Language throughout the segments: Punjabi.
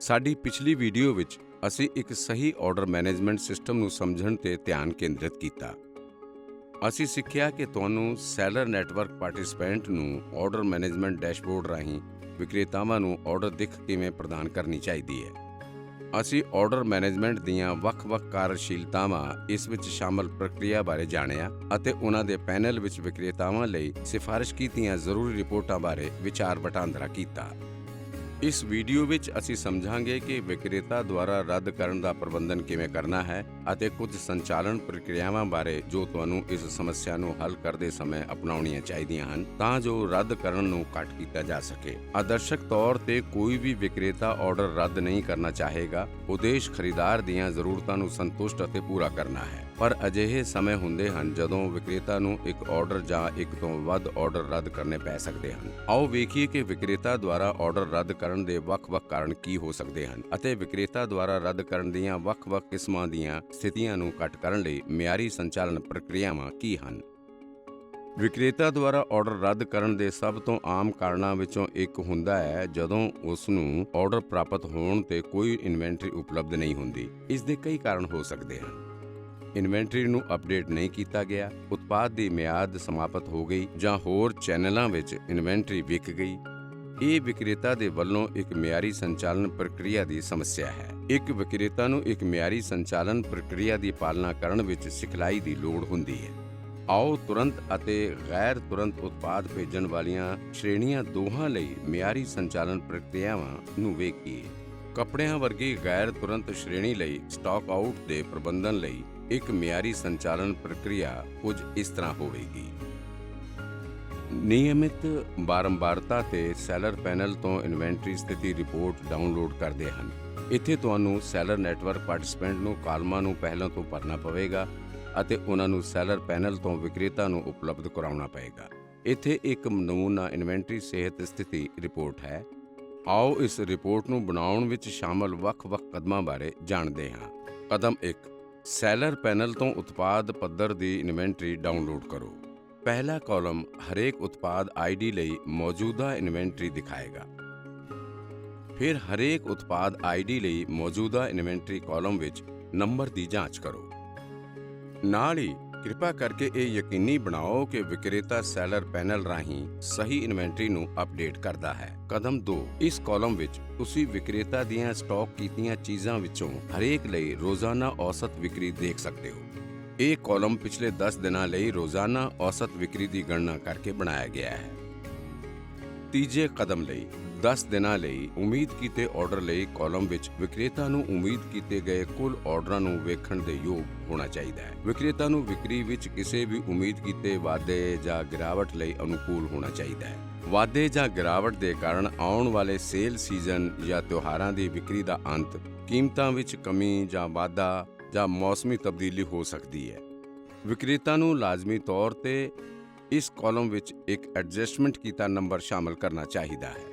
ਸਾਡੀ ਪਿਛਲੀ ਵੀਡੀਓ ਵਿੱਚ ਅਸੀਂ ਇੱਕ ਸਹੀ ਆਰਡਰ ਮੈਨੇਜਮੈਂਟ ਸਿਸਟਮ ਨੂੰ ਸਮਝਣ ਤੇ ਧਿਆਨ ਕੇਂਦਰਿਤ ਕੀਤਾ। ਅਸੀਂ ਸਿੱਖਿਆ ਕਿ ਤੁਹਾਨੂੰ ਸੈਲਰ ਨੈਟਵਰਕ ਪਾਰਟਿਸਪੈਂਟ ਨੂੰ ਆਰਡਰ ਮੈਨੇਜਮੈਂਟ ਡੈਸ਼ਬੋਰਡ ਰਾਹੀਂ ਵਿਕਰੇਤਾਵਾਂ ਨੂੰ ਆਰਡਰ ਦਿੱਖ ਕਿਵੇਂ ਪ੍ਰਦਾਨ ਕਰਨੀ ਚਾਹੀਦੀ ਹੈ। ਅਸੀਂ ਆਰਡਰ ਮੈਨੇਜਮੈਂਟ ਦੀਆਂ ਵੱਖ-ਵੱਖ ਕਾਰਜਸ਼ੀਲਤਾਵਾਂ ਇਸ ਵਿੱਚ ਸ਼ਾਮਲ ਪ੍ਰਕਿਰਿਆ ਬਾਰੇ ਜਾਣਿਆ ਅਤੇ ਉਹਨਾਂ ਦੇ ਪੈਨਲ ਵਿੱਚ ਵਿਕਰੇਤਾਵਾਂ ਲਈ ਸਿਫਾਰਿਸ਼ ਕੀਤੀਆਂ ਜ਼ਰੂਰੀ ਰਿਪੋਰਟਾਂ ਬਾਰੇ ਵਿਚਾਰ ਵਟਾਂਦਰਾ ਕੀਤਾ। ਇਸ ਵੀਡੀਓ ਵਿੱਚ ਅਸੀਂ ਸਮਝਾਂਗੇ ਕਿ ਵਿਕਰੇਤਾ ਦੁਆਰਾ ਰੱਦ ਕਰਨ ਦਾ ਪ੍ਰਬੰਧਨ ਕਿਵੇਂ ਕਰਨਾ ਹੈ ਅਤੇ ਕੁਝ ਸੰਚਾਲਨ ਪ੍ਰਕਿਰਿਆਵਾਂ ਬਾਰੇ ਜੋ ਤੁਹਾਨੂੰ ਇਸ ਸਮੱਸਿਆ ਨੂੰ ਹੱਲ ਕਰਦੇ ਸਮੇਂ ਅਪਣਾਉਣੀਆਂ ਚਾਹੀਦੀਆਂ ਹਨ, ਤਾਂ ਜੋ ਰੱਦ ਕਰਨ ਨੂੰ ਘੱਟ ਕੀਤਾ ਜਾ ਸਕੇ। ਆਦਰਸ਼ਕ ਤੌਰ ਤੇ ਕੋਈ ਵੀ ਵਿਕਰੇਤਾ ਆਰਡਰ ਰੱਦ ਨਹੀਂ ਕਰਨਾ ਚਾਹੇਗਾ, ਉਦੇਸ਼ ਖਰੀਦਾਰ ਦੀਆਂ ਜ਼ਰੂਰਤਾਂ ਨੂੰ ਸੰਤੁਸ਼ਟ ਅਤੇ ਪੂਰਾ ਕਰਨਾ ਹੈ। ਪਰ ਅਜਿਹੇ ਸਮੇਂ ਹੁੰਦੇ ਹਨ ਜਦੋਂ ਵਿਕਰੇਤਾ ਨੂੰ ਇੱਕ ਆਰਡਰ ਜਾਂ ਇੱਕ ਤੋਂ ਵੱਧ ਆਰਡਰ ਰੱਦ ਕਰਨੇ ਪੈ ਸਕਦੇ ਹਨ। ਆਓ ਵੇਖੀਏ ਕਿ ਵਿਕਰੇਤਾ ਦੁਆਰਾ ਆਰਡਰ ਰੱਦ ਕਰਨ ਦੇ ਵੱਖ-ਵੱਖ ਕਾਰਨ ਕੀ ਹੋ ਸਕਦੇ ਹਨ ਅਤੇ ਵਿਕਰੇਤਾ ਦੁਆਰਾ ਰੱਦ ਕਰਨ ਦੀਆਂ ਵੱਖ-ਵੱਖ ਕਿਸਮਾਂ ਦੀਆਂ ਸਥਿਤੀਆਂ ਨੂੰ ਘੱਟ ਕਰਨ ਲਈ ਮਿਆਰੀ ਸੰਚਾਲਨ ਪ੍ਰਕਿਰਿਆਵਾਂ ਕੀ ਹਨ? ਵਿਕਰੇਤਾ ਦੁਆਰਾ ਆਰਡਰ ਰੱਦ ਕਰਨ ਦੇ ਸਭ ਤੋਂ ਆਮ ਕਾਰਨਾਂ ਵਿੱਚੋਂ ਇੱਕ ਹੁੰਦਾ ਹੈ ਜਦੋਂ ਉਸ ਨੂੰ ਆਰਡਰ ਪ੍ਰਾਪਤ ਹੋਣ ਤੇ ਕੋਈ ਇਨਵੈਂਟਰੀ ਉਪਲਬਧ ਨਹੀਂ ਹੁੰਦੀ। ਇਸ ਦੇ ਕਈ ਕਾਰਨ ਹੋ ਸਕਦੇ ਹਨ। ਇਨਵੈਂਟਰੀ ਨੂੰ ਅਪਡੇਟ ਨਹੀਂ ਕੀਤਾ ਗਿਆ, ਉਤਪਾਦ ਦੀ ਮਿਆਦ ਸਮਾਪਤ ਹੋ ਗਈ ਜਾਂ ਹੋਰ ਚੈਨਲਾਂ ਵਿੱਚ ਇਨਵੈਂਟਰੀ ਵਿਕ ਗਈ। ਇਹ ਵਿਕਰੇਤਾ ਦੇ ਵੱਲੋਂ ਇੱਕ ਮਿਆਰੀ ਸੰਚਾਲਨ ਪ੍ਰਕਿਰਿਆ ਦੀ ਸਮੱਸਿਆ ਹੈ। ਇੱਕ ਵਿਕਰੇਤਾ ਨੂੰ ਇੱਕ ਮਿਆਰੀ ਸੰਚਾਲਨ ਪ੍ਰਕਿਰਿਆ ਦੀ ਪਾਲਣਾ ਕਰਨ ਵਿੱਚ ਸਿਖਲਾਈ ਦੀ ਲੋੜ ਹੁੰਦੀ ਹੈ। ਆਓ ਤੁਰੰਤ ਅਤੇ ਗੈਰ ਤੁਰੰਤ ਉਤਪਾਦ ਭੇਜਣ ਵਾਲੀਆਂ ਸ਼੍ਰੇਣੀਆਂ ਦੋਹਾਂ ਲਈ ਮਿਆਰੀ ਸੰਚਾਲਨ ਪ੍ਰਕਿਰਿਆਵਾਂ ਨੂੰ ਵੇਖੀਏ। ਕੱਪੜਿਆਂ ਵਰਗੀ ਗੈਰ ਤੁਰੰਤ ਸ਼੍ਰੇਣੀ ਲਈ ਸਟਾਕ ਆਊਟ ਦੇ ਪ੍ਰਬੰਧਨ ਲਈ ਇੱਕ ਮਿਆਰੀ ਸੰਚਾਲਨ ਪ੍ਰਕਿਰਿਆ ਕੁਝ ਇਸ ਤਰ੍ਹਾਂ ਹੋਵੇਗੀ। ਨਿਯਮਿਤ ਬਾਰੰਬਾਰਤਾ ਤੇ ਸੈਲਰ ਪੈਨਲ ਤੋਂ ਇਨਵੈਂਟਰੀ ਸਥਿਤੀ ਰਿਪੋਰਟ ਡਾਊਨਲੋਡ ਕਰਦੇ ਹਨ। ਇੱਥੇ ਤੁਹਾਨੂੰ ਸੈਲਰ ਨੈਟਵਰਕ ਪਾਰਟਿਸਪੈਂਟ ਨੂੰ ਕਾਲਮਾਂ ਨੂੰ ਪਹਿਲਾਂ ਤੋਂ ਭਰਨਾ ਪਵੇਗਾ ਅਤੇ ਉਹਨਾਂ ਨੂੰ ਸੈਲਰ ਪੈਨਲ ਤੋਂ ਵਿਕਰੇਤਾ ਨੂੰ ਉਪਲਬਧ ਕਰਾਉਣਾ ਪਏਗਾ ਇੱਥੇ ਇੱਕ ਨਮੂਨਾ ਇਨਵੈਂਟਰੀ ਸਿਹਤ ਸਥਿਤੀ ਰਿਪੋਰਟ ਹੈ। ਆਓ ਇਸ ਰਿਪੋਰਟ ਨੂੰ ਬਣਾਉਣ ਵਿੱਚ ਸ਼ਾਮਲ ਵੱਖ-ਵੱਖ ਕਦਮਾਂ ਬਾਰੇ ਜਾਣਦੇ ਹਾਂ। ਕਦਮ 1 ਸੈਲਰ ਪੈਨਲ ਤੋਂ ਉਤਪਾਦ ਪੱਧਰ ਦੀ ਇਨਵੈਂਟਰੀ ਡਾਊਨਲੋਡ ਕਰੋ। ਪਹਿਲਾ ਕਾਲਮ ਹਰੇਕ ਉਤਪਾਦ ਆਈਡੀ ਲਈ ਮੌਜੂਦਾ ਇਨਵੈਂਟਰੀ ਦਿਖਾਏਗਾ। ਫਿਰ ਹਰੇਕ ਉਤਪਾਦ ਆਈਡੀ ਲਈ ਮੌਜੂਦਾ ਇਨਵੈਂਟਰੀ ਕਾਲਮ ਵਿੱਚ ਨੰਬਰ ਦੀ ਜਾਂਚ ਕਰੋ। ਨਾਲ ਹੀ ਕਿਰਪਾ ਕਰਕੇ ਇਹ ਯਕੀਨੀ ਬਣਾਓ ਕਿ ਵਿਕਰੇਤਾ ਸੈਲਰ ਪੈਨਲ ਰਾਹੀਂ ਸਹੀ ਇਨਵੈਂਟਰੀ ਨੂੰ ਅਪਡੇਟ ਕਰਦਾ ਹੈ। ਕਦਮ 2 ਇਸ ਕਾਲਮ ਵਿੱਚ ਤੁਸੀਂ ਵਿਕਰੇਤਾ ਦੀਆਂ ਸਟਾਕ ਕੀਤੀਆਂ ਚੀਜ਼ਾਂ ਵਿੱਚੋਂ ਹਰੇਕ ਲਈ ਰੋਜ਼ਾਨਾ ਔਸਤ ਵਿਕਰੀ ਦੇਖ ਸਕਦੇ ਹੋ। ਇਹ ਕਾਲਮ ਪਿਛਲੇ 10 ਦਿਨਾਂ ਲਈ ਰੋਜ਼ਾਨਾ ਔਸਤ ਵਿਕਰੀ ਦੀ ਗਣਨਾ ਕਰਕੇ ਬਣਾਇਆ ਗਿਆ ਹੈ। ਤੀਜੇ ਕਦਮ ਲਈ 10 ਦਿਨਾਂ ਲਈ ਉਮੀਦ ਕੀਤੇ ਆਰਡਰ ਲਈ ਕਾਲਮ ਵਿੱਚ ਵਿਕਰੇਤਾ ਨੂੰ ਉਮੀਦ ਕੀਤੇ ਗਏ ਕੁੱਲ ਆਰਡਰਾਂ ਨੂੰ ਵੇਖਣ ਦੇ ਯੋਗ ਹੋਣਾ ਚਾਹੀਦਾ ਹੈ। ਵਿਕਰੇਤਾ ਨੂੰ ਵਿਕਰੀ ਵਿੱਚ ਕਿਸੇ ਵੀ ਉਮੀਦ ਕੀਤੇ ਵਾਧੇ ਜਾਂ ਗਿਰਾਵਟ ਲਈ ਅਨੁਕੂਲ ਹੋਣਾ ਚਾਹੀਦਾ ਹੈ। ਵਾਧੇ ਜਾਂ ਗਿਰਾਵਟ ਦੇ ਕਾਰਨ ਆਉਣ ਵਾਲੇ ਸੇਲ ਸੀਜ਼ਨ ਜਾਂ ਤਿਉਹਾਰਾਂ ਦੀ ਵਿਕਰੀ ਦਾ ਅੰਤ ਕੀਮਤਾਂ ਵਿੱਚ ਕਮੀ ਜਾਂ ਵਾਧਾ ਜਾਂ ਮੌਸਮੀ ਤਬਦੀਲੀ ਹੋ ਸਕਦੀ ਹੈ। ਵਿਕਰੇਤਾ ਨੂੰ ਲਾਜ਼ਮੀ ਤੌਰ ਤੇ ਇਸ ਕਾਲਮ ਵਿੱਚ ਇੱਕ ਐਡਜਸਟਮੈਂਟ ਕੀਤਾ ਨੰਬਰ ਸ਼ਾਮਲ ਕਰਨਾ ਚਾਹੀਦਾ ਹੈ।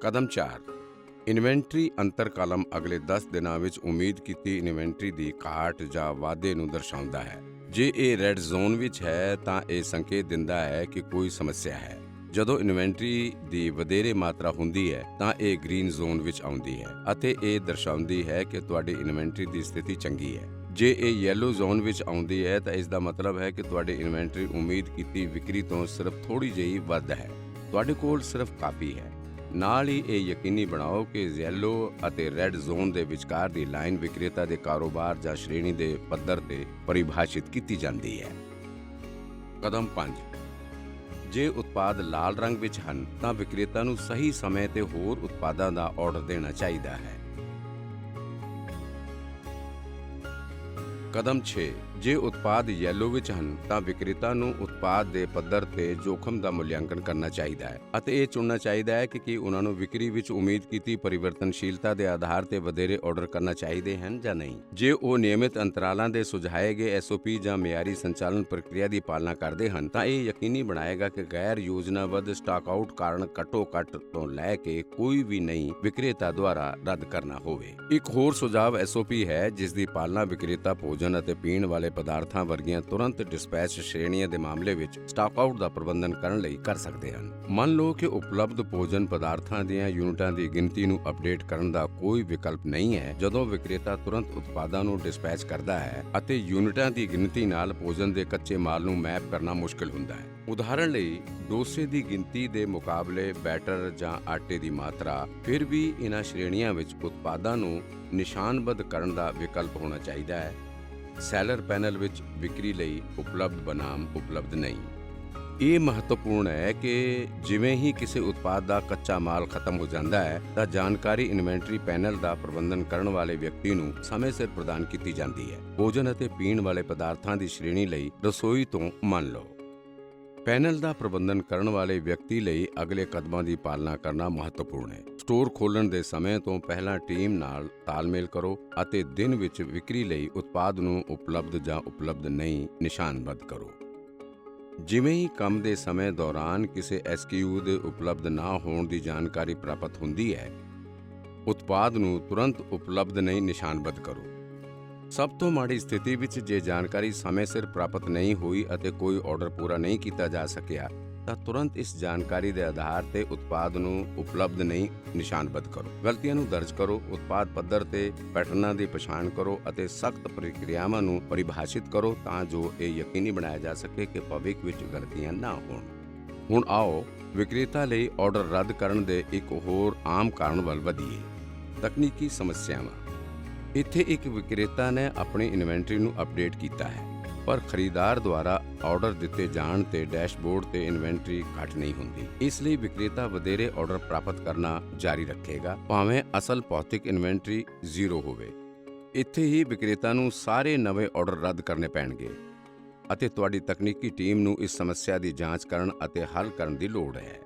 ਕਦਮ 4 ਇਨਵੈਂਟਰੀ ਅੰਤਰ ਕਾਲਮ ਅਗਲੇ 10 ਦਿਨਾਂ ਵਿੱਚ ਉਮੀਦ ਕੀਤੀ ਇਨਵੈਂਟਰੀ ਦੀ ਘਾਟ ਜਾਂ ਵਾਧੇ ਨੂੰ ਦਰਸਾਉਂਦਾ ਹੈ। ਜੇ ਇਹ ਰੈੱਡ ਜ਼ੋਨ ਵਿੱਚ ਹੈ, ਤਾਂ ਇਹ ਸੰਕੇਤ ਦਿੰਦਾ ਹੈ ਕਿ ਕੋਈ ਸਮੱਸਿਆ ਹੈ। ਜਦੋਂ ਇਨਵੈਂਟਰੀ ਦੀ ਵਧੇਰੇ ਮਾਤਰਾ ਹੁੰਦੀ ਹੈ, ਤਾਂ ਇਹ ਗ੍ਰੀਨ ਜ਼ੋਨ ਵਿੱਚ ਆਉਂਦੀ ਹੈ ਅਤੇ ਇਹ ਦਰਸਾਉਂਦੀ ਹੈ ਕਿ ਤੁਹਾਡੀ ਇਨਵੈਂਟਰੀ ਦੀ ਸਥਿਤੀ ਚੰਗੀ ਹੈ। ਜੇ ਇਹ ਯੈਲੋ ਜ਼ੋਨ ਵਿੱਚ ਆਉਂਦੀ ਹੈ, ਤਾਂ ਇਸ ਦਾ ਮਤਲਬ ਹੈ ਕਿ ਤੁਹਾਡੀ ਇਨਵੈਂਟਰੀ ਉਮੀਦ ਕੀਤੀ ਵਿਕਰੀ ਤੋਂ ਸਿਰਫ ਥੋੜੀ ਜਿਹੀ ਵੱਧ ਹੈ। ਤੁਹਾਡੇ ਕੋਲ ਸਿਰਫ ਕਾਫੀ ਹੈ। ਨਾਲ ਹੀ ਇਹ ਯਕੀਨੀ ਬਣਾਓ ਕਿ ਯੈਲੋ ਅਤੇ ਰੈੱਡ ਜ਼ੋਨ ਦੇ ਵਿਚਕਾਰ ਦੀ ਲਾਈਨ ਵਿਕਰੇਤਾ ਦੇ ਕਾਰੋਬਾਰ ਜਾਂ ਸ਼੍ਰੇਣੀ ਦੇ ਪੱਧਰ ਤੇ ਪਰਿਭਾਸ਼ਿਤ ਕੀਤੀ ਜਾਂਦੀ ਹੈ। ਕਦਮ 5 ਜੇ ਉਤਪਾਦ ਲਾਲ ਰੰਗ ਵਿੱਚ ਹਨ, ਤਾਂ ਵਿਕਰੇਤਾ ਨੂੰ ਸਹੀ ਸਮੇਂ ਤੇ ਹੋਰ ਉਤਪਾਦਾਂ ਦਾ ਆਰਡਰ ਦੇਣਾ ਚਾਹੀਦਾ ਹੈ। ਕਦਮ 6 ਜੇ ਉਤਪਾਦ ਯੈਲੋ ਵਿੱਚ ਹਨ ਤਾਂ ਵਿਕਰੇਤਾ ਨੂੰ ਉਤਪਾਦ ਦੇ ਪੱਧਰ ਤੇ ਜੋਖਮ ਦਾ ਮੁਲਾਂਕਣ ਕਰਨਾ ਚਾਹੀਦਾ ਹੈ ਅਤੇ ਇਹ ਚੁਣਨਾ ਚਾਹੀਦਾ ਹੈ ਕਿ ਕੀ ਉਹਨਾਂ ਨੂੰ ਵਿਕਰੀ ਵਿੱਚ ਉਮੀਦ ਕੀਤੀ ਪਰਿਵਰਤਨਸ਼ੀਲਤਾ ਦੇ ਆਧਾਰ ਤੇ ਵਧੇਰੇ ਆਰਡਰ ਕਰਨਾ ਚਾਹੀਦੇ ਹਨ ਜਾਂ ਨਹੀਂ। ਜੇ ਉਹ ਨਿਯਮਿਤ ਅੰਤਰਾਲਾਂ ਦੇ ਸੁਝਾਏ ਗਏ ਐਸਓਪੀ ਜਾਂ ਮਿਆਰੀ ਸੰਚਾਲਨ ਪ੍ਰਕਿਰਿਆ ਦੀ ਪਾਲਣਾ ਕਰਦੇ ਹਨ ਤਾਂ ਇਹ ਯਕੀਨੀ ਬਣਾਏਗਾ ਕਿ ਗੈਰ ਯੋਜਨਾਬੱਧ ਸਟਾਕ ਆਊਟ ਕਾਰਨ ਘੱਟੋ ਘੱਟ ਤੋਂ ਲੈ ਕੇ ਕੋਈ ਵੀ ਨਹੀਂ ਵਿਕਰੇਤਾ ਦੁਆਰਾ ਰੱਦ ਕਰਨਾ ਹੋਵੇ। ਇੱਕ ਹੋਰ ਸੁਝਾਅ ਐਸਓਪੀ ਹੈ ਜਿਸ ਦੀ ਪਾਲਣਾ ਵਿਕਰੇਤਾ ਭੋਜਨ ਅਤੇ ਪੀਣ ਵਾਲੇ ਪਦਾਰਥਾਂ ਵਰਗੀਆਂ ਤੁਰੰਤ ਡਿਸਪੈਚ ਸ਼੍ਰੇਣੀਆਂ ਦੇ ਮਾਮਲੇ ਵਿੱਚ ਸਟਾਕ ਆਊਟ ਦਾ ਪ੍ਰਬੰਧਨ ਕਰਨ ਲਈ ਕਰ ਸਕਦੇ ਹਨ। ਮੰਨ ਲਓ ਕਿ ਉਪਲਬਧ ਭੋਜਨ ਪਦਾਰਥਾਂ ਦੀਆਂ ਯੂਨਿਟਾਂ ਦੀ ਗਿਣਤੀ ਨੂੰ ਅਪਡੇਟ ਕਰਨ ਦਾ ਕੋਈ ਵਿਕਲਪ ਨਹੀਂ ਹੈ, ਜਦੋਂ ਵਿਕਰੇਤਾ ਤੁਰੰਤ ਉਤਪਾਦਾਂ ਨੂੰ ਡਿਸਪੈਚ ਕਰਦਾ ਹੈ ਅਤੇ ਯੂਨਿਟਾਂ ਦੀ ਗਿਣਤੀ ਨਾਲ ਭੋਜਨ ਦੇ ਕੱਚੇ ਮਾਲ ਨੂੰ ਮੈਪ ਕਰਨਾ ਮੁਸ਼ਕਲ ਹੁੰਦਾ ਹੈ। ਉਦਾਹਰਣ ਲਈ, ਡੋਸੇ ਦੀ ਗਿਣਤੀ ਦੇ ਮੁਕਾਬਲੇ ਬੈਟਰ ਜਾਂ ਆਟੇ ਦੀ ਮਾਤਰਾ, ਫਿਰ ਵੀ ਇਹਨਾਂ ਸ਼੍ਰੇਣੀਆਂ ਵਿੱਚ ਉਤਪਾਦਾਂ ਨੂੰ ਨਿਸ਼ਾਨਬੱਧ ਕਰਨ ਦਾ ਵਿਕਲਪ ਹੋਣਾ ਚਾਹੀਦਾ ਹੈ। ਸੈਲਰ ਪੈਨਲ ਵਿੱਚ ਵਿਕਰੀ ਲਈ ਉਪਲਬਧ ਬਨਾਮ ਉਪਲਬਧ ਨਹੀਂ। ਇਹ ਮਹੱਤਵਪੂਰਨ ਹੈ ਕਿ ਜਿਵੇਂ ਹੀ ਕਿਸੇ ਉਤਪਾਦ ਦਾ ਕੱਚਾ ਮਾਲ ਖਤਮ ਹੋ ਜਾਂਦਾ ਹੈ, ਤਾਂ ਜਾਣਕਾਰੀ ਇਨਵੈਂਟਰੀ ਪੈਨਲ ਦਾ ਪ੍ਰਬੰਧਨ ਕਰਨ ਵਾਲੇ ਵਿਅਕਤੀ ਨੂੰ ਸਮੇਂ ਸਿਰ ਪ੍ਰਦਾਨ ਕੀਤੀ ਜਾਂਦੀ ਹੈ। ਭੋਜਨ ਅਤੇ ਪੀਣ ਵਾਲੇ ਪਦਾਰਥਾਂ ਦੀ ਸ਼੍ਰੇਣੀ ਲਈ ਰਸੋਈ ਤੋਂ ਮੰਨ ਲਓ। ਪੈਨਲ ਦਾ ਪ੍ਰਬੰਧਨ ਕਰਨ ਵਾਲੇ ਵਿਅਕਤੀ ਲਈ ਅਗਲੇ ਕਦਮਾਂ ਦੀ ਪਾਲਣਾ ਕਰਨਾ ਮਹੱਤਵਪੂਰਨ ਹੈ। ਸਟੋਰ ਖੋਲ੍ਹਣ ਦੇ ਸਮੇਂ ਤੋਂ ਪਹਿਲਾਂ ਟੀਮ ਨਾਲ ਤਾਲਮੇਲ ਕਰੋ ਅਤੇ ਦਿਨ ਵਿੱਚ ਵਿਕਰੀ ਲਈ ਉਤਪਾਦ ਨੂੰ ਉਪਲਬਧ ਜਾਂ ਉਪਲਬਧ ਨਹੀਂ ਨਿਸ਼ਾਨਬੱਧ ਕਰੋ। ਜਿਵੇਂ ਹੀ ਕੰਮ ਦੇ ਸਮੇਂ ਦੌਰਾਨ ਕਿਸੇ ਐਸਕਿਊ ਦੇ ਉਪਲਬਧ ਨਾ ਹੋਣ ਦੀ ਜਾਣਕਾਰੀ ਪ੍ਰਾਪਤ ਹੁੰਦੀ ਹੈ, ਉਤਪਾਦ ਨੂੰ ਤੁਰੰਤ ਉਪਲਬਧ ਨਹੀਂ ਨਿਸ਼ਾਨਬੱਧ ਕਰੋ। ਸਭ ਤੋਂ ਮਾੜੀ ਸਥਿਤੀ ਵਿੱਚ ਜੇ ਜਾਣਕਾਰੀ ਸਮੇਂ ਸਿਰ ਪ੍ਰਾਪਤ ਨਹੀਂ ਹੋਈ ਅਤੇ ਕੋਈ ਆਰਡਰ ਪੂਰਾ ਨਹੀਂ ਕੀਤਾ ਜਾ ਸਕਿਆ ਤਾਂ ਤੁਰੰਤ ਇਸ ਜਾਣਕਾਰੀ ਦੇ ਆਧਾਰ ਤੇ ਉਤਪਾਦ ਨੂੰ ਉਪਲਬਧ ਨਹੀਂ ਨਿਸ਼ਾਨਬੱਧ ਕਰੋ। ਗਲਤੀਆਂ ਨੂੰ ਦਰਜ ਕਰੋ, ਉਤਪਾਦ ਪੱਧਰ ਤੇ ਪੈਟਰਨਾਂ ਦੀ ਪਛਾਣ ਕਰੋ ਅਤੇ ਸਖਤ ਪ੍ਰਕਿਰਿਆਵਾਂ ਨੂੰ ਪਰਿਭਾਸ਼ਿਤ ਕਰੋ ਤਾਂ ਜੋ ਇਹ ਯਕੀਨੀ ਬਣਾਇਆ ਜਾ ਸਕੇ ਕਿ ਭਵਿੱਖ ਵਿੱਚ ਗਲਤੀਆਂ ਨਾ ਹੋਣ। ਹੁਣ ਆਓ ਵਿਕਰੇਤਾ ਲਈ ਆਰਡਰ ਰੱਦ ਕਰਨ ਦੇ ਇੱਕ ਹੋਰ ਆਮ ਕਾਰਨ ਵੱਲ ਵਧੀਏ। ਤਕਨੀਕੀ ਸਮੱਸਿਆਵਾਂ। ਇੱਥੇ ਇੱਕ ਵਿਕਰੇਤਾ ਨੇ ਆਪਣੀ ਇਨਵੈਂਟਰੀ ਨੂੰ ਅਪਡੇਟ ਕੀਤਾ ਹੈ। ਪਰ ਖਰੀਦਾਰ ਦੁਆਰਾ ਆਰਡਰ ਦਿੱਤੇ ਜਾਣ ਤੇ ਡੈਸ਼ਬੋਰਡ ਤੇ ਇਨਵੈਂਟਰੀ ਘੱਟ ਨਹੀਂ ਹੁੰਦੀ। ਇਸ ਲਈ ਵਿਕਰੇਤਾ ਵਧੇਰੇ ਆਰਡਰ ਪ੍ਰਾਪਤ ਕਰਨਾ ਜਾਰੀ ਰੱਖੇਗਾ, ਭਾਵੇਂ ਅਸਲ ਭੌਤਿਕ ਇਨਵੈਂਟਰੀ ਜ਼ੀਰੋ ਹੋਵੇ। ਇੱਥੇ ਹੀ ਵਿਕਰੇਤਾ ਨੂੰ ਸਾਰੇ ਨਵੇਂ ਆਰਡਰ ਰੱਦ ਕਰਨੇ ਪੈਣਗੇ ਅਤੇ ਤੁਹਾਡੀ ਤਕਨੀਕੀ ਟੀਮ ਨੂੰ ਇਸ ਸਮੱਸਿਆ ਦੀ ਜਾਂਚ ਕਰਨ ਅਤੇ ਹੱਲ ਕਰਨ ਦੀ ਲੋੜ ਹੈ।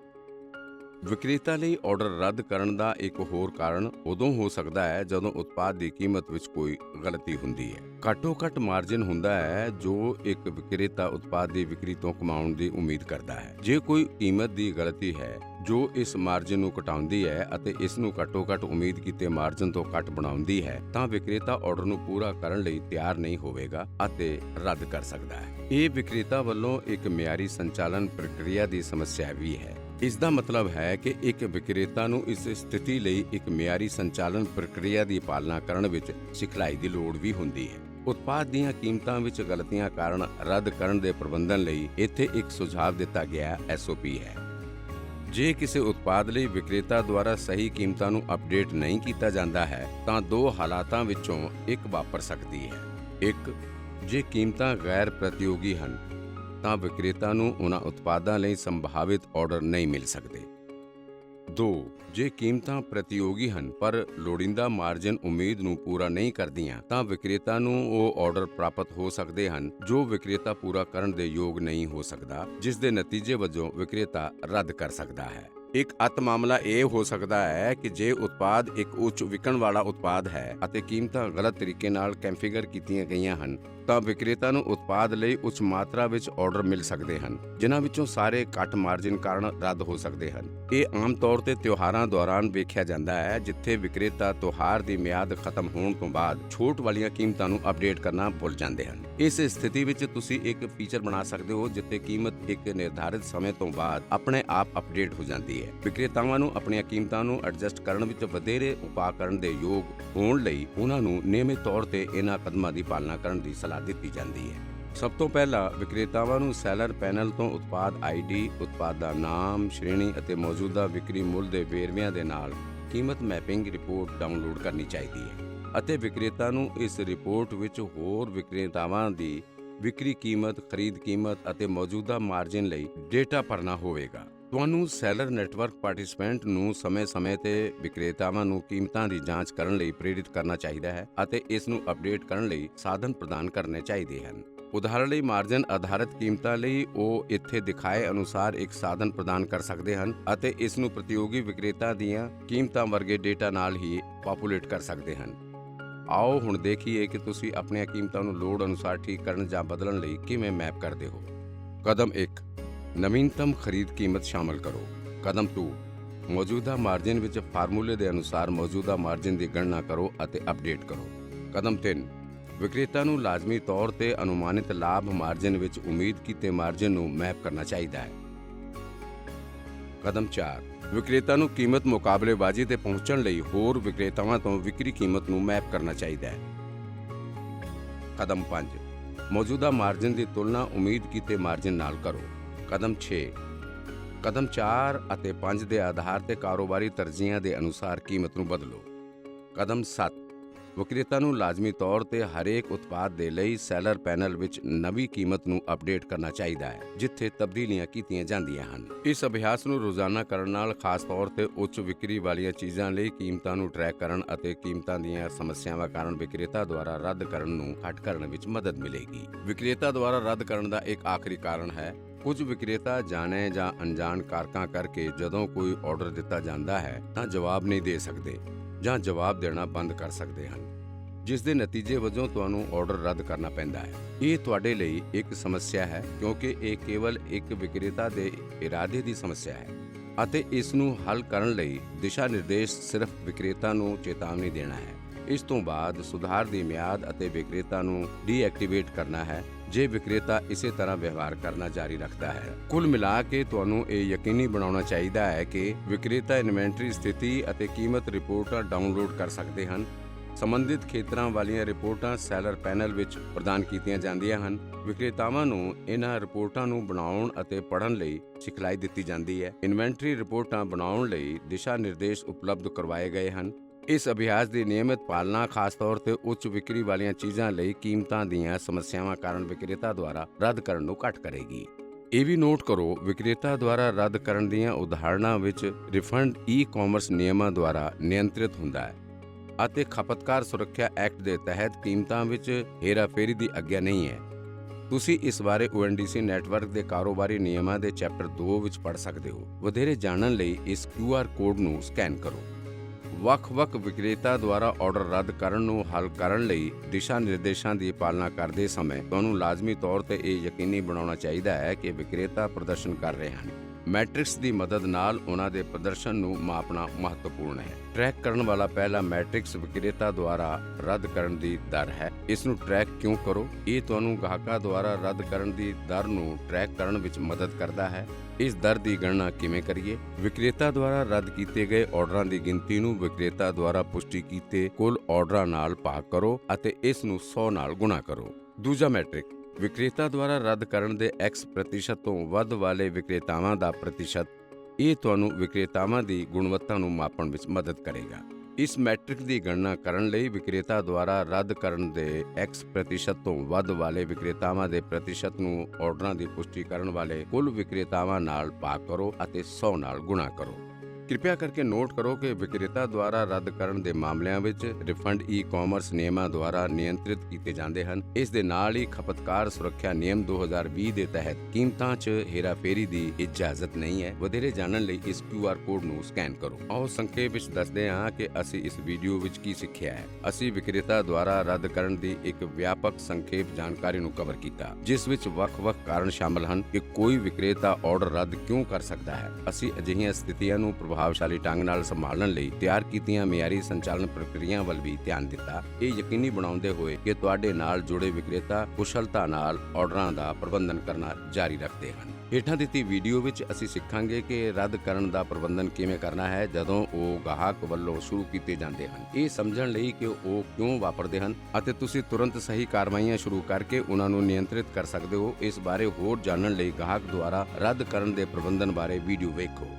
ਵਿਕਰੇਤਾ ਲਈ ਆਰਡਰ ਰੱਦ ਕਰਨ ਦਾ ਇੱਕ ਹੋਰ ਕਾਰਨ ਉਦੋਂ ਹੋ ਸਕਦਾ ਹੈ ਜਦੋਂ ਉਤਪਾਦ ਦੀ ਕੀਮਤ ਵਿੱਚ ਕੋਈ ਗਲਤੀ ਹੁੰਦੀ ਹੈ। ਘੱਟੋ ਘੱਟ ਮਾਰਜਨ ਹੁੰਦਾ ਹੈ ਜੋ ਇੱਕ ਵਿਕਰੇਤਾ ਉਤਪਾਦ ਦੀ ਵਿਕਰੀ ਤੋਂ ਕਮਾਉਣ ਦੀ ਉਮੀਦ ਕਰਦਾ ਹੈ। ਜੇ ਕੋਈ ਕੀਮਤ ਦੀ ਗਲਤੀ ਹੈ ਜੋ ਇਸ ਮਾਰਜਨ ਨੂੰ ਘਟਾਉਂਦੀ ਹੈ ਅਤੇ ਇਸ ਨੂੰ ਘੱਟੋ ਘੱਟ ਉਮੀਦ ਕੀਤੇ ਮਾਰਜਨ ਤੋਂ ਘੱਟ ਬਣਾਉਂਦੀ ਹੈ, ਤਾਂ ਵਿਕਰੇਤਾ ਆਰਡਰ ਨੂੰ ਪੂਰਾ ਕਰਨ ਲਈ ਤਿਆਰ ਨਹੀਂ ਹੋਵੇਗਾ ਅਤੇ ਰੱਦ ਕਰ ਸਕਦਾ ਹੈ। ਇਹ ਵਿਕਰੇਤਾ ਵੱਲੋਂ ਇੱਕ ਮਿਆਰੀ ਸੰਚਾਲਨ ਪ੍ਰਕਿਰਿਆ ਦੀ ਸਮੱਸਿਆ ਵੀ ਹੈ। ਇਸ ਦਾ ਮਤਲਬ ਹੈ ਕਿ ਇੱਕ ਵਿਕਰੇਤਾ ਨੂੰ ਇਸ ਸਥਿਤੀ ਲਈ ਇੱਕ ਮਿਆਰੀ ਸੰਚਾਲਨ ਪ੍ਰਕਿਰਿਆ ਦੀ ਪਾਲਣਾ ਕਰਨ ਵਿੱਚ ਸਿਖਲਾਈ ਦੀ ਲੋੜ ਵੀ ਹੁੰਦੀ ਹੈ। ਉਤਪਾਦ ਦੀਆਂ ਕੀਮਤਾਂ ਵਿੱਚ ਗਲਤੀਆਂ ਕਾਰਨ ਰੱਦ ਕਰਨ ਦੇ ਪ੍ਰਬੰਧਨ ਲਈ ਇੱਥੇ ਇੱਕ ਸੁਝਾਅ ਦਿੱਤਾ ਗਿਆ ਐਸਓਪੀ ਹੈ। ਜੇ ਕਿਸੇ ਉਤਪਾਦ ਲਈ ਵਿਕਰੇਤਾ ਦੁਆਰਾ ਸਹੀ ਕੀਮਤਾਂ ਨੂੰ ਅਪਡੇਟ ਨਹੀਂ ਕੀਤਾ ਜਾਂਦਾ ਹੈ, ਤਾਂ ਦੋ ਹਾਲਾਤਾਂ ਵਿੱਚੋਂ ਇੱਕ ਵਾਪਰ ਸਕਦੀ ਹੈ। ਇੱਕ, ਜੇ ਕੀਮਤਾਂ ਗੈਰ ਪ੍ਰਤੀਯੋਗੀ ਹਨ ਤਾਂ ਵਿਕਰੇਤਾ ਨੂੰ ਉਹਨਾਂ ਉਤਪਾਦਾਂ ਲਈ ਸੰਭਾਵਿਤ ਆਰਡਰ ਨਹੀਂ ਮਿਲ ਸਕਦੇ। 2 ਜੇ ਕੀਮਤਾਂ ਪ੍ਰਤੀਯੋਗੀ ਹਨ, ਪਰ ਲੋੜੀਂਦਾ ਮਾਰਜਨ ਉਮੀਦ ਨੂੰ ਪੂਰਾ ਨਹੀਂ ਕਰਦੀਆਂ, ਤਾਂ ਵਿਕਰੇਤਾ ਨੂੰ ਉਹ ਆਰਡਰ ਪ੍ਰਾਪਤ ਹੋ ਸਕਦੇ ਹਨ, ਜੋ ਵਿਕਰੇਤਾ ਪੂਰਾ ਕਰਨ ਦੇ ਯੋਗ ਨਹੀਂ ਹੋ ਸਕਦਾ, ਜਿਸ ਦੇ ਨਤੀਜੇ ਵਜੋਂ ਵਿਕਰੇਤਾ ਰੱਦ ਕਰ ਸਕਦਾ ਹੈ। ਇੱਕ ਅਤ ਮਾਮਲਾ ਇਹ ਹੋ ਸਕਦਾ ਹੈ ਕਿ ਜੇ ਉਤਪਾਦ ਇੱਕ ਉੱਚ ਵਿਕਣ ਵਾਲਾ ਉਤਪਾਦ ਹੈ ਅਤੇ ਕੀਮਤਾਂ ਗਲਤ ਤਰੀਕੇ ਨਾਲ ਕਨਫੀਗਰ ਕੀਤੀਆਂ ਗਈਆਂ ਹਨ ਤਾਂ ਵਿਕਰੇਤਾ ਨੂੰ ਉਤਪਾਦ ਲਈ ਉੱਚ ਮਾਤਰਾ ਵਿੱਚ ਆਰਡਰ ਮਿਲ ਸਕਦੇ ਹਨ, ਜਿਨ੍ਹਾਂ ਵਿੱਚੋਂ ਸਾਰੇ ਘੱਟ ਮਾਰਜਿਨ ਕਾਰਨ ਰੱਦ ਹੋ ਸਕਦੇ ਹਨ। ਇਹ ਆਮ ਤੌਰ ਤੇ ਤਿਉਹਾਰਾਂ ਦੌਰਾਨ ਵੇਖਿਆ ਜਾਂਦਾ ਹੈ, ਜਿੱਥੇ ਵਿਕਰੇਤਾ ਤਿਉਹਾਰ ਦੀ ਮਿਆਦ ਖਤਮ ਹੋਣ ਤੋਂ ਬਾਅਦ ਛੋਟ ਵਾਲੀਆਂ ਕੀਮਤਾਂ ਨੂੰ ਅਪਡੇਟ ਕਰਨਾ ਭੁੱਲ ਜਾਂਦੇ ਹਨ। ਇਸ ਸਥਿਤੀ ਵਿੱਚ ਤੁਸੀਂ ਇੱਕ ਫੀਚਰ ਬਣਾ ਸਕਦੇ ਹੋ, ਜਿੱਥੇ ਕੀਮਤ ਇੱਕ ਨਿਰਧਾਰਿਤ ਸਮੇਂ ਤੋਂ ਬਾਅਦ ਆਪਣੇ ਆਪ ਅਪਡੇਟ ਹੋ ਜਾਂਦੀ ਹੈ। ਵਿਕਰੇਤਾਵਾਂ ਨੂੰ ਆਪਣੀਆਂ ਕੀਮਤਾਂ ਨੂੰ ਐਡਜਸਟ ਕਰਨ ਵਿੱਚ ਵਧੇਰੇ ਉਪਾਅ ਕਰਨ ਦੇ ਯੋਗ ਹੋਣ ਲਈ ਉਹਨਾਂ ਨੂੰ ਨਿਯਮਿਤ ਤੌਰ ਤੇ ਇਹਨਾਂ ਕਦਮਾਂ ਦੀ ਪਾਲਣਾ ਕਰਨ ਦੀ ਸਲਾਹ ਦਿੱਤੀ ਜਾਂਦੀ ਹੈ। ਸਭ ਤੋਂ ਪਹਿਲਾਂ ਵਿਕਰੇਤਾਵਾਂ ਨੂੰ ਸੈਲਰ ਪੈਨਲ ਤੋਂ ਉਤਪਾਦ ਆਈਡੀ, ਉਤਪਾਦ ਦਾ ਨਾਮ, ਸ਼੍ਰੇਣੀ ਅਤੇ ਮੌਜੂਦਾ ਵਿਕਰੀ ਮੁੱਲ ਦੇ ਵੇਰਵਿਆਂ ਦੇ ਨਾਲ ਕੀਮਤ ਮੈਪਿੰਗ ਰਿਪੋਰਟ ਡਾਊਨਲੋਡ ਕਰਨੀ ਚਾਹੀਦੀ ਹੈ ਅਤੇ ਵਿਕਰੇਤਾ ਨੂੰ ਇਸ ਰਿਪੋਰਟ ਵਿੱਚ ਹੋਰ ਵਿਕਰੇਤਾਵਾਂ ਦੀ ਵਿਕਰੀ ਕੀਮਤ, ਖਰੀਦ ਕੀਮਤ ਅਤੇ ਮੌਜੂਦਾ ਮਾਰਜਿਨ ਲਈ ਡੇਟਾ ਭਰਨਾ ਹੋਵੇਗਾ। ਤੁਹਾਨੂੰ ਸੈਲਰ ਨੈਟਵਰਕ ਪਾਰਟਿਸਪੈਂਟ ਨੂੰ ਸਮੇਂ-ਸਮੇਂ ਤੇ ਵਿਕਰੇਤਾਵਾਂ ਨੂੰ ਕੀਮਤਾਂ ਦੀ ਜਾਂਚ ਕਰਨ ਲਈ ਪ੍ਰੇਰਿਤ ਕਰਨਾ ਚਾਹੀਦਾ ਹੈ ਅਤੇ ਇਸ ਨੂੰ ਅਪਡੇਟ ਕਰਨ ਲਈ ਸਾਧਨ ਪ੍ਰਦਾਨ ਕਰਨੇ ਚਾਹੀਦੇ ਹਨ। ਉਦਾਹਰਣ ਲਈ ਮਾਰਜਨ ਆਧਾਰਿਤ ਕੀਮਤਾਂ ਲਈ ਉਹ ਇੱਥੇ ਦਿਖਾਏ ਅਨੁਸਾਰ ਇੱਕ ਸਾਧਨ ਪ੍ਰਦਾਨ ਕਰ ਸਕਦੇ ਹਨ ਅਤੇ ਇਸ ਨੂੰ ਪ੍ਰਤੀਯੋਗੀ ਵਿਕਰੇਤਾ ਦੀਆਂ ਕੀਮਤਾਂ ਵਰਗੇ ਡੇਟਾ ਨਾਲ ਹੀ ਪਾਪੂਲੇਟ ਕਰ ਸਕਦੇ ਹਨ। ਆਓ ਹੁਣ ਦੇਖੀਏ ਕਿ ਤੁਸੀਂ ਆਪਣੀਆਂ ਕੀਮਤਾਂ ਨੂੰ ਲੋੜ ਅਨੁਸਾਰ ਠੀਕ ਕਰਨ ਜਾਂ ਬਦਲਣ ਲਈ ਕਿਵੇਂ ਮੈਪ ਕਰਦੇ ਹੋ। ਕਦਮ 1 ਨਵੀਨਤਮ ਖਰੀਦ ਕੀਮਤ ਸ਼ਾਮਲ ਕਰੋ। ਕਦਮ 2 ਮੌਜੂਦਾ ਮਾਰਜਿਨ ਵਿੱਚ ਫਾਰਮੂਲੇ ਦੇ ਅਨੁਸਾਰ ਮੌਜੂਦਾ ਮਾਰਜਿਨ ਦੀ ਗਣਨਾ ਕਰੋ ਅਤੇ ਅਪਡੇਟ ਕਰੋ। ਕਦਮ 3 ਵਿਕਰੇਤਾ ਨੂੰ ਲਾਜ਼ਮੀ ਤੌਰ ਤੇ ਅਨੁਮਾਨਿਤ ਲਾਭ ਮਾਰਜਨ ਵਿੱਚ ਉਮੀਦ ਕੀਤੇ ਮਾਰਜਨ ਨੂੰ ਮੈਪ ਕਰਨਾ ਚਾਹੀਦਾ ਹੈ। ਕਦਮ 4 ਵਿਕਰੇਤਾ ਨੂੰ ਕੀਮਤ ਮੁਕਾਬਲੇਬਾਜ਼ੀ ਤੇ ਪਹੁੰਚਣ ਲਈ ਹੋਰ ਵਿਕਰੇਤਾਵਾਂ ਤੋਂ ਵਿਕਰੀ ਕੀਮਤ ਨੂੰ ਮੈਪ ਕਰਨਾ ਚਾਹੀਦਾ ਹੈ। ਕਦਮ 5 ਮੌਜੂਦਾ ਮਾਰਜਨ ਦੀ ਤੁਲਨਾ ਉਮੀਦ ਕੀਤੇ ਮਾਰਜਨ ਨਾਲ ਕਰੋ। ਕਦਮ 6 ਕਦਮ 4 ਅਤੇ 5 ਦੇ ਆਧਾਰ ਤੇ ਕਾਰੋਬਾਰੀ ਤਰਜੀਹਾਂ ਦੇ ਅਨੁਸਾਰ ਕੀਮਤ ਨੂੰ ਬਦਲੋ। ਕਦਮ 7 ਵਿਕਰੇਤਾ ਨੂੰ ਲਾਜ਼ਮੀ ਤੌਰ ਤੇ ਹਰੇਕ ਉਤਪਾਦ ਦੇ ਲਈ ਸੈਲਰ ਪੈਨਲ ਵਿੱਚ ਨਵੀਂ ਕੀਮਤ ਨੂੰ ਅਪਡੇਟ ਕਰਨਾ ਚਾਹੀਦਾ ਹੈ, ਜਿੱਥੇ ਤਬਦੀਲੀਆਂ ਕੀਤੀਆਂ ਜਾਂਦੀਆਂ ਹਨ। ਇਸ ਅਭਿਆਸ ਨੂੰ ਰੋਜ਼ਾਨਾ ਕਰਨ ਨਾਲ ਖਾਸ ਤੌਰ ਤੇ ਉੱਚ ਵਿਕਰੀ ਵਾਲੀਆਂ ਚੀਜ਼ਾਂ ਲਈ ਕੀਮਤਾਂ ਨੂੰ ਟਰੈਕ ਕਰਨ ਅਤੇ ਕੀਮਤਾਂ ਦੀਆਂ ਸਮੱਸਿਆਵਾਂ ਕਾਰਨ ਵਿਕਰੇਤਾ ਦੁਆਰਾ ਰੱਦ ਕਰਨ ਨੂੰ ਘੱਟ ਕਰਨ ਵਿੱਚ ਮਦਦ ਮਿਲੇਗੀ। ਵਿਕਰੇਤਾ ਦੁਆਰਾ ਰੱਦ ਕਰਨ ਦਾ ਇੱਕ ਆਖਰੀ ਕਾਰਨ ਹੈ ਕੁਝ ਵਿਕਰੇਤਾ ਜਾਣੇ ਜਾਂ ਅਣਜਾਣ ਕਾਰਕਾਂ ਕਰਕੇ ਜਦੋਂ ਕੋਈ ਆਰਡਰ ਦਿੱਤਾ ਜਾਂਦਾ ਹੈ ਤਾਂ ਜਵਾਬ ਨਹੀਂ ਦੇ ਸਕਦੇ ਜਾਂ ਜਵਾਬ ਦੇਣਾ ਬੰਦ ਕਰ ਸਕਦੇ ਹਨ, ਜਿਸ ਦੇ ਨਤੀਜੇ ਵਜੋਂ ਤੁਹਾਨੂੰ ਆਰਡਰ ਰੱਦ ਕਰਨਾ ਪੈਂਦਾ ਹੈ। ਇਹ ਤੁਹਾਡੇ ਲਈ ਇੱਕ ਸਮੱਸਿਆ ਹੈ ਕਿਉਂਕਿ ਇਹ ਕੇਵਲ ਇੱਕ ਵਿਕਰੇਤਾ ਦੇ ਇਰਾਦੇ ਦੀ ਸਮੱਸਿਆ ਹੈ ਅਤੇ ਇਸ ਨੂੰ ਹੱਲ ਕਰਨ ਲਈ ਦਿਸ਼ਾ ਨਿਰਦੇਸ਼ ਸਿਰਫ ਵਿਕਰੇਤਾ ਨੂੰ ਚੇਤਾਵਨੀ ਦੇਣਾ ਹੈ। ਇਸ ਤੋਂ ਬਾਅਦ ਸੁਧਾਰ ਦੀ ਮਿਆਦ ਅਤੇ ਵਿਕਰੇਤਾ ਨੂੰ ਡੀਐਕਟੀਵੇਟ ਕਰਨਾ ਹੈ ਜੇ ਵਿਕਰੇਤਾ ਇਸੇ ਤਰ੍ਹਾਂ ਵਿਵਹਾਰ ਕਰਨਾ ਜਾਰੀ ਰੱਖਦਾ ਹੈ, ਕੁੱਲ ਮਿਲਾ ਕੇ ਤੁਹਾਨੂੰ ਇਹ ਯਕੀਨੀ ਬਣਾਉਣਾ ਚਾਹੀਦਾ ਹੈ ਕਿ ਵਿਕਰੇਤਾ ਇਨਵੈਂਟਰੀ ਸਥਿਤੀ ਅਤੇ ਕੀਮਤ ਰਿਪੋਰਟਾਂ ਡਾਊਨਲੋਡ ਕਰ ਸਕਦੇ ਹਨ। ਸੰਬੰਧਿਤ ਖੇਤਰਾਂ ਵਾਲੀਆਂ ਰਿਪੋਰਟਾਂ ਸੈਲਰ ਪੈਨਲ ਵਿੱਚ ਪ੍ਰਦਾਨ ਕੀਤੀਆਂ ਜਾਂਦੀਆਂ ਹਨ। ਵਿਕਰੇਤਾਵਾਂ ਨੂੰ ਇਹਨਾਂ ਰਿਪੋਰਟਾਂ ਨੂੰ ਬਣਾਉਣ ਅਤੇ ਪੜ੍ਹਨ ਲਈ ਸਿਖਲਾਈ ਦਿੱਤੀ ਜਾਂਦੀ ਹੈ। ਇਨਵੈਂਟਰੀ ਰਿਪੋਰਟਾਂ ਬਣਾਉਣ ਲਈ ਦਿਸ਼ਾ ਨਿਰਦੇਸ਼ ਉਪਲਬਧ ਕਰਵਾਏ ਗਏ ਹਨ। ਇਸ ਅਭਿਆਸ ਦੀ ਨਿਯਮਿਤ ਪਾਲਣਾ, ਖਾਸ ਤੌਰ ਤੇ ਉੱਚ ਵਿਕਰੀ ਵਾਲੀਆਂ ਚੀਜ਼ਾਂ ਲਈ ਕੀਮਤਾਂ ਦੀਆਂ ਸਮੱਸਿਆਵਾਂ ਕਾਰਨ ਵਿਕਰੇਤਾ ਦੁਆਰਾ ਰੱਦ ਕਰਨ ਨੂੰ ਘੱਟ ਕਰੇਗੀ। ਇਹ ਵੀ ਨੋਟ ਕਰੋ, ਵਿਕਰੇਤਾ ਦੁਆਰਾ ਰੱਦ ਕਰਨ ਦੀਆਂ ਉਦਾਹਰਣਾਂ ਵਿੱਚ ਰਿਫੰਡ ਈ-ਕਾਮਰਸ ਨਿਯਮਾਂ ਦੁਆਰਾ ਨਿਯੰਤਰਿਤ ਹੁੰਦਾ ਹੈ ਅਤੇ ਖਪਤਕਾਰ ਸੁਰੱਖਿਆ ਐਕਟ ਦੇ ਤਹਿਤ ਕੀਮਤਾਂ ਵਿੱਚ ਹੇਰਾਫੇਰੀ ਦੀ ਆਗਿਆ ਨਹੀਂ ਹੈ। ਤੁਸੀਂ ਇਸ ਬਾਰੇ ONDC ਨੈਟਵਰਕ ਦੇ ਕਾਰੋਬਾਰੀ ਨਿਯਮਾਂ ਦੇ ਚੈਪਟਰ 2 ਵਿੱਚ ਪੜ੍ਹ ਸਕਦੇ ਹੋ। ਵਧੇਰੇ ਜਾਣਨ ਲਈ ਇਸ QR ਕੋਡ ਨੂੰ ਸਕੈਨ ਕਰੋ। ਵੱਖ-ਵੱਖ ਵਿਕਰੇਤਾ ਦੁਆਰਾ ਆਰਡਰ ਰੱਦ ਕਰਨ ਨੂੰ ਹੱਲ ਕਰਨ ਲਈ ਦਿਸ਼ਾ ਨਿਰਦੇਸ਼ਾਂ ਦੀ ਪਾਲਣਾ ਕਰਦੇ ਸਮੇਂ ਤੁਹਾਨੂੰ ਲਾਜ਼ਮੀ ਤੌਰ ਤੇ ਇਹ ਯਕੀਨੀ ਬਣਾਉਣਾ ਚਾਹੀਦਾ ਹੈ ਕਿ ਵਿਕਰੇਤਾ ਪ੍ਰਦਰਸ਼ਨ ਕਰ ਰਹੇ ਹਨ। ਮੈਟ੍ਰਿਕਸ ਦੀ ਮਦਦ ਨਾਲ ਉਹਨਾਂ ਦੇ ਪ੍ਰਦਰਸ਼ਨ ਨੂੰ ਮਾਪਣਾ ਮਹੱਤਵਪੂਰਨ ਹੈ। ਟਰੈਕ ਕਰਨ ਵਾਲਾ ਪਹਿਲਾ ਮੈਟ੍ਰਿਕਸ ਵਿਕਰੇਤਾ ਦੁਆਰਾ ਰੱਦ ਕਰਨ ਦੀ ਦਰ ਹੈ। ਇਸ ਨੂੰ ਟਰੈਕ ਕਿਉਂ ਕਰੋ? ਇਹ ਤੁਹਾਨੂੰ ਗਾਹਕਾਂ ਦੁਆਰਾ ਰੱਦ ਕਰਨ ਦੀ ਦਰ ਨੂੰ ਟਰੈਕ ਕਰਨ ਵਿੱਚ ਮਦਦ ਕਰਦਾ ਹੈ। ਇਸ ਦਰ ਦੀ ਗਣਨਾ ਕਿਵੇਂ ਕਰੀਏ? ਵਿਕਰੇਤਾ ਦੁਆਰਾ ਰੱਦ ਕੀਤੇ ਗਏ ਆਰਡਰਾਂ ਦੀ ਗਿਣਤੀ ਨੂੰ ਵਿਕਰੇਤਾ ਦੁਆਰਾ ਪੁਸ਼ਟੀ ਕੀਤੇ ਕੁੱਲ ਆਰਡਰਾਂ ਨਾਲ ਭਾਗ ਕਰੋ ਅਤੇ ਇਸ ਨੂੰ 100 ਨਾਲ ਗੁਣਾ ਕਰੋ। ਦੂਜਾ ਮੈਟ੍ਰਿਕ। ਵਿਕਰੇਤਾ ਦੁਆਰਾ ਰੱਦ ਕਰਨ ਦੇ X ਪ੍ਰਤੀਸ਼ਤ ਤੋਂ ਵੱਧ ਵਾਲੇ ਵਿਕਰੇਤਾਵਾਂ ਦਾ ਪ੍ਰਤੀਸ਼ਤ, ਇਹ ਤੁਹਾਨੂੰ ਵਿਕਰੇਤਾਵਾਂ ਦੀ ਗੁਣਵੱਤਾ ਨੂੰ ਮਾਪਣ ਵਿੱਚ ਮਦਦ ਕਰੇਗਾ। ਇਸ ਮੈਟ੍ਰਿਕ ਦੀ ਗਣਨਾ ਕਰਨ ਲਈ ਵਿਕਰੇਤਾ ਦੁਆਰਾ ਰੱਦ ਕਰਨ ਦੇ X ਪ੍ਰਤੀਸ਼ਤ ਤੋਂ ਵੱਧ ਵਾਲੇ ਵਿਕਰੇਤਾਵਾਂ ਦੇ ਪ੍ਰਤੀਸ਼ਤ ਨੂੰ ਆਰਡਰਾਂ ਦੀ ਪੁਸ਼ਟੀ ਕਰਨ ਵਾਲੇ ਕੁੱਲ ਵਿਕਰੇਤਾਵਾਂ ਨਾਲ ਭਾਗ ਕਰੋ ਅਤੇ 100 ਨਾਲ ਗੁਣਾ ਕਰੋ। ਕਿਰਪਾ ਕਰਕੇ ਨੋਟ ਕਰੋ ਕਿ ਵਿਕਰੇਤਾ ਦੁਆਰਾ ਰੱਦ ਕਰਨ ਦੇ ਮਾਮਲਿਆਂ ਵਿੱਚ ਰਿਫੰਡ ਈ-ਕਾਮਰਸ ਨਿਯਮਾਂ ਦੁਆਰਾ ਨਿਯੰਤਰਿਤ ਕੀਤੇ ਜਾਂਦੇ ਹਨ। ਇਸ ਦੇ ਨਾਲ ਹੀ ਖਪਤਕਾਰ ਸੁਰੱਖਿਆ ਨਿਯਮ 2020 ਦੇ ਤਹਿਤ ਕੀਮਤਾਂ 'ਚ ਹੇਰਾਫੇਰੀ ਦੀ ਇਜਾਜ਼ਤ ਨਹੀਂ ਹੈ। ਵਧੇਰੇ ਜਾਣਨ ਲਈ ਇਸ QR ਕੋਡ ਨੂੰ ਸਕੈਨ ਕਰੋ। ਆਓ ਸੰਖੇਪ ਵਿੱਚ ਦੱਸਦੇ ਹਾਂ ਕਿ ਅਸੀਂ ਇਸ ਵੀਡੀਓ ਵਿੱਚ ਕੀ ਸਿੱਖਿਆ ਹੈ। ਅਸੀਂ ਵਿਕਰੇਤਾ ਦੁਆਰਾ ਰੱਦ ਕਰਨ ਦੀ ਇੱਕ ਵਿਆਪਕ ਸੰਖੇਪ ਜਾਣਕਾਰੀ ਨੂੰ ਕਵਰ ਕੀਤਾ, ਜਿਸ ਵਿੱਚ ਵੱਖ-ਵੱਖ ਕਾਰਨ ਸ਼ਾਮਲ ਹਨ ਕਿ ਕੋਈ ਵਿਕਰੇਤਾ ਆਰਡਰ ਰੱਦ ਕਿਉਂ ਕਰ ਸਕਦਾ ਹੈ। ਅਸੀਂ ਅਜਿਹੀਆਂ ਸਥਿਤੀਆਂ ਨੂੰ ਪ੍ਰਭਾਵਸ਼ਾਲੀ ਢੰਗ ਨਾਲ ਸੰਭਾਲਣ ਲਈ ਤਿਆਰ ਕੀਤੀਆਂ ਮਿਆਰੀ ਸੰਚਾਲਨ ਪ੍ਰਕਿਰਿਆਵਾਂ ਵੱਲ ਵੀ ਧਿਆਨ ਦਿੱਤਾ। ਇਹ ਯਕੀਨੀ ਬਣਾਉਂਦੇ ਹੋਏ ਕਿ ਤੁਹਾਡੇ ਨਾਲ ਜੁੜੇ ਵਿਕਰੇਤਾ ਕੁਸ਼ਲਤਾ ਨਾਲ ਆਰਡਰਾਂ ਦਾ ਪ੍ਰਬੰਧਨ ਕਰਨਾ ਜਾਰੀ ਰੱਖਦੇ ਹਨ। ਹੇਠਾਂ ਦਿੱਤੀ ਵੀਡੀਓ ਵਿੱਚ ਅਸੀਂ ਸਿੱਖਾਂਗੇ ਕਿ ਰੱਦ ਕਰਨ ਦਾ ਪ੍ਰਬੰਧਨ ਕਿਵੇਂ ਕਰਨਾ ਹੈ ਜਦੋਂ ਉਹ ਗਾਹਕ ਵੱਲੋਂ ਸ਼ੁਰੂ ਕੀਤੇ ਜਾਂਦੇ ਹਨ। ਇਹ ਸਮਝਣ ਲਈ ਕਿ ਉਹ ਕਿਉਂ ਵਾਪਰਦੇ ਹਨ ਅਤੇ ਤੁਸੀਂ ਤੁਰੰਤ ਸਹੀ ਕਾਰਵਾਈਆਂ ਸ਼ੁਰੂ ਕਰਕੇ ਉਹਨਾਂ ਨੂੰ ਨਿਯੰਤਰਿਤ ਕਰ ਸਕਦੇ ਹੋ। ਇਸ ਬਾਰੇ ਹੋਰ ਜਾਣਨ ਲਈ ਗਾਹਕ ਦੁਆਰਾ ਰੱਦ ਕਰਨ ਦੇ ਪ੍ਰਬੰਧਨ ਬਾਰੇ ਵੀਡੀਓ ਵੇਖੋ।